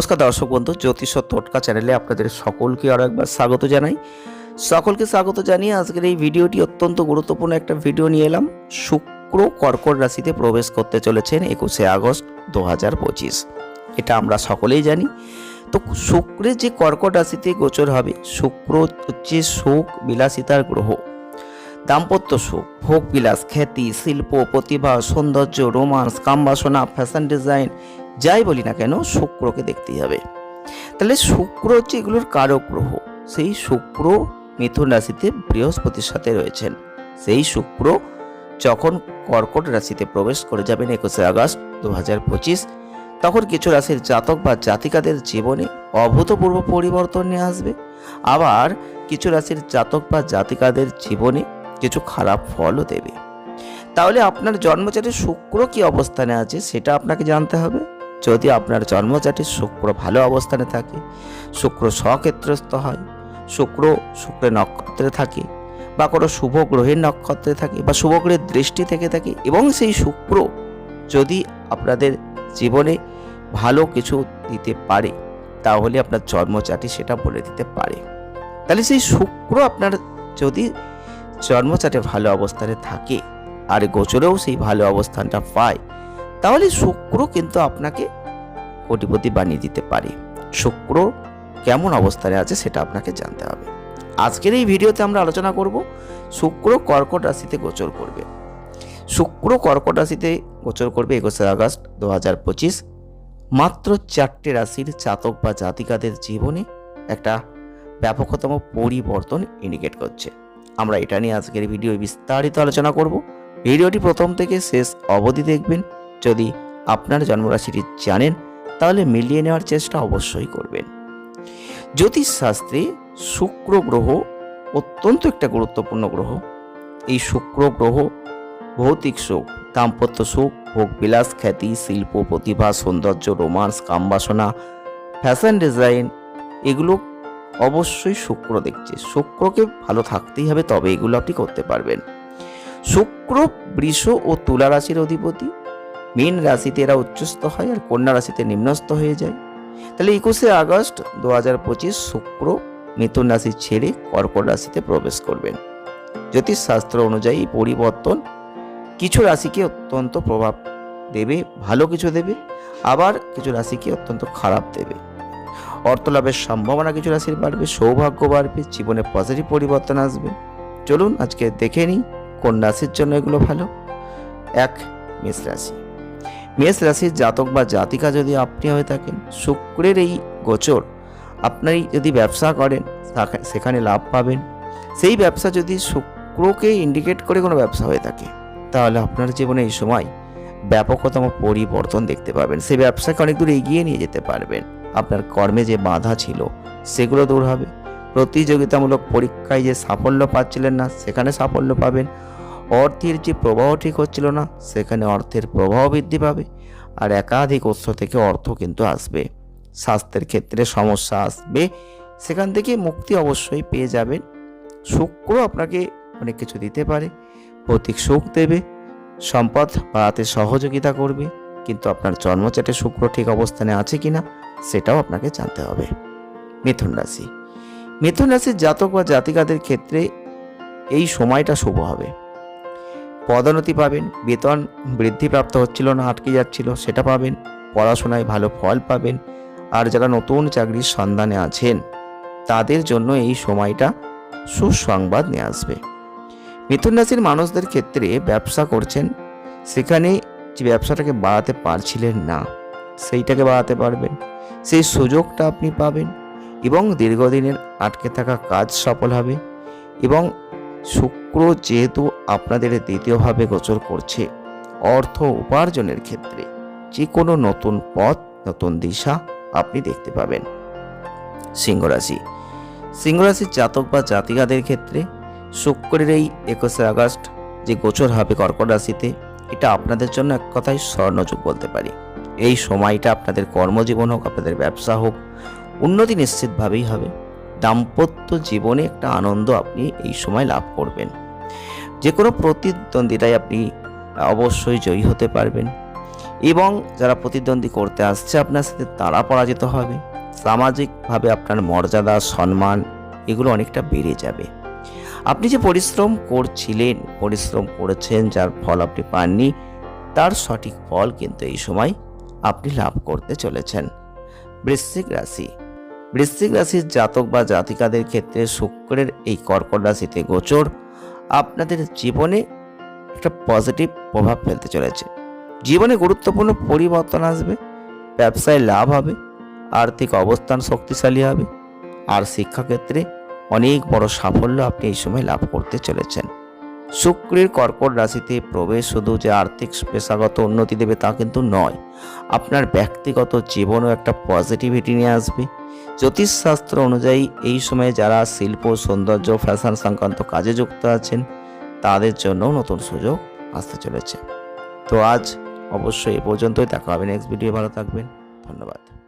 নমস্কার দর্শক বন্ধু, জ্যোতিষ টোটকা চ্যানেলে আপনাদের সকলকে আরও একবার স্বাগত জানাই। সকলকে স্বাগত জানিয়ে আজকের এই ভিডিওটি অত্যন্ত গুরুত্বপূর্ণ একটা ভিডিও নিয়ে এলাম। শুক্র কর্কট রাশিতে প্রবেশ করতে চলেছেন একুশে আগস্ট দু হাজার পঁচিশ। এটা আমরা সকলেই জানি। তো শুক্রের যে কর্কট রাশিতে গোচর হবে, শুক্র হচ্ছে সুখ বিলাসিতার গ্রহ। দাম্পত্য সুখ, ভোগ বিলাস, খ্যাতি, শিল্প, প্রতিভা, সৌন্দর্য, রোমান্স কামবাসনা ফ্যাশন ডিজাইন যাই বলি না কেন, শুক্রকে দেখতেই হবে। তাহলে শুক্র হচ্ছে এগুলোর কারক গ্রহ। সেই শুক্র মিথুন রাশিতে বৃহস্পতির সাথে রয়েছেন। সেই শুক্র যখন কর্কট রাশিতে প্রবেশ করে যাবেন একুশে আগস্ট দু হাজার পঁচিশ, তখন কিছু রাশির জাতক বা জাতিকাদের জীবনে অভূতপূর্ব পরিবর্তন নিয়ে আসবে। আবার কিছু রাশির জাতক বা জাতিকাদের জীবনে কিছু খারাপ ফলও দেবে। তাহলে আপনার জন্মচাটে শুক্র কি অবস্থানে আছে, সেটা আপনাকে জানতে হবে। যদি আপনার জন্মচাটে শুক্র ভালো অবস্থানে থাকে, শুক্র স্বক্ষেত্রস্থ হয়, শুক্র শুক্রের নক্ষত্রে থাকে, বা কোনো শুভ গ্রহের নক্ষত্রে থাকে, বা শুভ গ্রহের দৃষ্টি থেকে থাকে, এবং সেই শুক্র যদি আপনাদের জীবনে ভালো কিছু দিতে পারে, তাহলে আপনার জন্মচাটি সেটা বলে দিতে পারে। তাহলে সেই শুক্র আপনার যদি জন্মচাটে ভালো অবস্থানে থাকে, আর গোচরেও সেই ভালো অবস্থানটা পায় তাহলে শুক্র কিন্তু আপনাকে কোটিপতি বানিয়ে দিতে পারে। শুক্র কেমন অবস্থানে আছে সেটা আপনাকে জানতে হবে। আজকের এই ভিডিওতে আমরা আলোচনা করব শুক্র কর্কট রাশিতে গোচর করবে। শুক্র কর্কট রাশিতে গোচর করবে একুশে আগস্ট দু হাজার পঁচিশ। মাত্র চারটে রাশির চাতক বা জাতিকাদের জীবনে একটা ব্যাপকতম পরিবর্তন ইন্ডিকেট করছে। আমরা এটা নিয়ে আজকের ভিডিও বিস্তারিত আলোচনা করব। ভিডিওটি প্রথম থেকে শেষ অবধি দেখবেন। যদি আপনার জন্মরাশিটি জানেন, তাহলে মিলিয়ে নেওয়ার চেষ্টা অবশ্যই করবেন। জ্যোতিষ শাস্ত্রে শুক্র গ্রহ অত্যন্ত একটা গুরুত্বপূর্ণ গ্রহ। এই শুক্র গ্রহ ভৌতিক সুখ, দাম্পত্য সুখ, ভোগ বিলাস, খ্যাতি, শিল্প, প্রতিভা, সৌন্দর্য, রোমান্স কামবাসনা ফ্যাশন ডিজাইন, এগুলো অবশ্যই শুক্র দেখছে। শুক্রকে ভালো থাকতেই হবে, তবে এগুলো আপনি করতে পারবেন। শুক্র বৃষ ও তুলা রাশির অধিপতি। মীন রাশিতে এরা উচ্চস্থ হয় আর কন্যা রাশিতে নিম্নস্থ হয়ে যায়। তাহলে একুশে আগস্ট দু হাজার পঁচিশ শুক্র মিথুন রাশি ছেড়ে কর্কট রাশিতে প্রবেশ করবেন। জ্যোতিষশাস্ত্র অনুযায়ী পরিবর্তন কিছু রাশিকে অত্যন্ত প্রভাব দেবে, ভালো কিছু দেবে, আবার কিছু রাশিকে অত্যন্ত খারাপ দেবে। অর্থলাভের সম্ভাবনা কিছু রাশির বাড়বে, সৌভাগ্য বাড়বে, জীবনে পজিটিভ পরিবর্তন আসবে। চলুন আজকে দেখে নিই কোন রাশির জন্য এগুলো ভালো। এক মেষ রাশি। মেষ রাশির জাতক বা জাতিকা যদি আপনি হয়ে থাকেন, শুক্রের এই গোচর আপনি যদি ব্যবসা করেন সেখানে লাভ পাবেন। সেই ব্যবসা যদি শুক্রকে ইন্ডিকেট করে কোনো ব্যবসা হয়ে থাকে, তাহলে আপনার জীবনে এই সময় ব্যাপকতম পরিবর্তন দেখতে পাবেন। সেই ব্যবসাকে অনেক দূর এগিয়ে নিয়ে যেতে পারবেন। আপনার কর্মে যে বাধা ছিল, সেগুলো দূর হবে। প্রতিযোগিতামূলক পরীক্ষায় যে সাফল্য পাচ্ছিলেন না, সেখানে সাফল্য পাবেন। অর্থের যে প্রবাহ ঠিক হচ্ছিল না, সেখানে অর্থের প্রবাহ বৃদ্ধি পাবে আর একাধিক উৎস থেকে অর্থ কিন্তু আসবে। স্বাস্থ্যের ক্ষেত্রে সমস্যা আসবে, সেখান থেকে মুক্তি অবশ্যই পেয়ে যাবেন। শুক্র আপনাকে অনেক কিছু দিতে পারে, প্রতীক সুখ দেবে, সম্পদ বাড়াতে সহযোগিতা করবে, কিন্তু আপনার জন্মচাটে শুক্র ঠিক অবস্থানে আছে কিনা, সেটাও আপনাকে জানতে হবে। মিথুন রাশি। মিথুন রাশির জাতক বা জাতিকাদের ক্ষেত্রে এই সময়টা শুভ হবে। পদোন্নতি পাবেন, বেতন বৃদ্ধিপ্রাপ্ত হচ্ছিল না, আটকে যাচ্ছিল, সেটা পাবেন, পড়াশোনায় ভালো ফল পাবেন, আর যারা নতুন চাকরির সন্ধানে আছেন, তাদের জন্য এই সময়টা সুসংবাদ নিয়ে আসবে। মিথুন রাশির মানুষদের ক্ষেত্রে ব্যবসা করছেন, সেখানে যে ব্যবসাটাকে বাড়াতে পারছিলেন না, সেইটাকে বাড়াতে পারবেন, সেই সুযোগটা আপনি পাবেন, এবং দীর্ঘদিনের আটকে থাকা কাজ সফল হবে, এবং শুক্র যেহেতু আপনাদের দ্বিতীয়ভাবে গোচর করছে, অর্থ উপার্জনের ক্ষেত্রে যে কোনো নতুন পথ, নতুন দিশা আপনি দেখতে পাবেন। সিংহরাশি। সিংহরাশির জাতক বা জাতিকাদের ক্ষেত্রে শুক্রের এই একুশে আগস্ট যে গোচর হবে কর্কট রাশিতে, এটা আপনাদের জন্য এক কথায় স্বর্ণযুগ বলতে পারি। এই সময়টা আপনাদের কর্মজীবন হোক, আপনাদের ব্যবসা হোক, উন্নতি নিশ্চিতভাবেই হবে। দাম্পত্য জীবনে একটা আনন্দ আপনি এই সময় লাভ করবেন। যে কোনো প্রতিদ্বন্দ্বিতায় আপনি অবশ্যই জয়ী হতে পারবেন। এবং যারা প্রতিদ্বন্দ্বী করতে আসছে, আপনার সাথে তারা পরাজিত হবে। সামাজিকভাবে আপনার মর্যাদা, সম্মান এগুলো অনেকটা বেড়ে যাবে। আপনি যে পরিশ্রম করছিলেন, পরিশ্রম করেছেন, যার ফল আপনি পাননি, তার সঠিক ফল কিন্তু এই সময় আপনি লাভ করতে চলেছেন। বৃশ্চিক রাশি বৃশ্চিক রাশির জাতক বা জাতিকাদের ক্ষেত্রে শুক্রের এই কর্কট রাশিতে গোচর। আপনাদের জীবনে একটা পজিটিভ প্রভাব ফেলতে চলেছে। জীবনে গুরুত্বপূর্ণ পরিবর্তন আসবে, ব্যবসায় লাভ হবে, আর্থিক অবস্থান শক্তিশালী হবে, আর শিক্ষাক্ষেত্রে অনেক বড় সাফল্য আপনি এই সময় লাভ করতে চলেছেন। শুক্রের কর্কট রাশিতে প্রবেশ শুধু যে আর্থিক পেশাগত উন্নতি দেবে তা কিন্তু নয়, আপনার ব্যক্তিগত জীবনও একটা পজিটিভিটি নিয়ে আসবে। জ্যোতিষশাস্ত্র অনুযায়ী এই সময়ে যারা শিল্প, সৌন্দর্য ফ্যাশন সংক্রান্ত কাজে যুক্ত আছেন, তাদের জন্য নতুন সুযোগ আসতে চলেছে। তো আজ অবশ্যই এ পর্যন্তই, দেখা হবে নেক্সট ভিডিও ভালো থাকবেন, ধন্যবাদ।